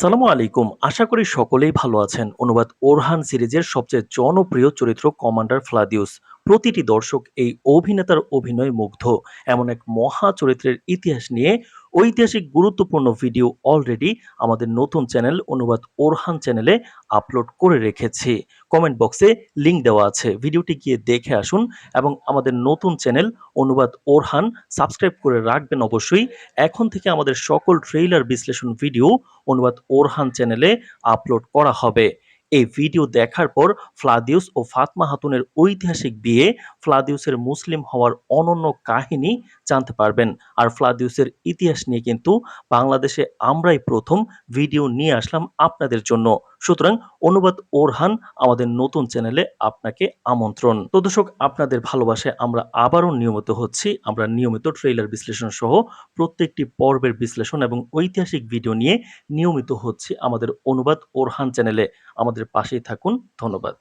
সালামু আলাইকুম। আশা করি সকলেই ভালো আছেন। অনুবাদ ওরহান সিরিজের সবচেয়ে জনপ্রিয় চরিত্র কমান্ডার ফ্লাদিউস। প্রতিটি দর্শক এই অভিনেতার অভিনয় মুগ্ধ। এমন এক মহা চরিত্রের ইতিহাস নিয়ে ঐতিহাসিক গুরুত্বপূর্ণ ভিডিও অলরেডি আমাদের নতুন চ্যানেল অনুবাদ ওরহান চ্যানেলে আপলোড করে রেখেছি। কমেন্ট বক্সে লিংক দেওয়া আছে। ভিডিওটি গিয়ে দেখে আসুন এবং আমাদের নতুন চ্যানেল অনুবাদ ওরহান সাবস্ক্রাইব করে রাখবেন অবশ্যই। এখন থেকে আমাদের সকল ট্রেইলার বিশ্লেষণ ভিডিও অনুবাদ ওরহান চ্যানেলে আপলোড করা হবে। এই ভিডিও দেখার পর ফ্লাদিউস ও ফাতমা হাতুনের ঐতিহাসিক বিয়ে ফ্লাদিউসের মুসলিম হওয়ার অনন্য কাহিনী জানতে পারবেন। আর ফ্লাদিউসের ইতিহাস নিয়ে কিন্তু বাংলাদেশে আমরাই প্রথম ভিডিও নিয়ে আসলাম আপনাদের জন্য। সুতরাং অনুবাদ ওরহান, আমাদের নতুন চ্যানেলে আপনাকে আমন্ত্রণ। তো দর্শক, আপনাদের ভালোবাসায় আমরা আবারও নিয়মিত হচ্ছি। আমরা নিয়মিত ট্রেইলার বিশ্লেষণ সহ প্রত্যেকটি পর্বের বিশ্লেষণ এবং ঐতিহাসিক ভিডিও নিয়ে নিয়মিত হচ্ছি আমাদের অনুবাদ ওরহান চ্যানেলে। আমাদের পাশেই থাকুন। ধন্যবাদ।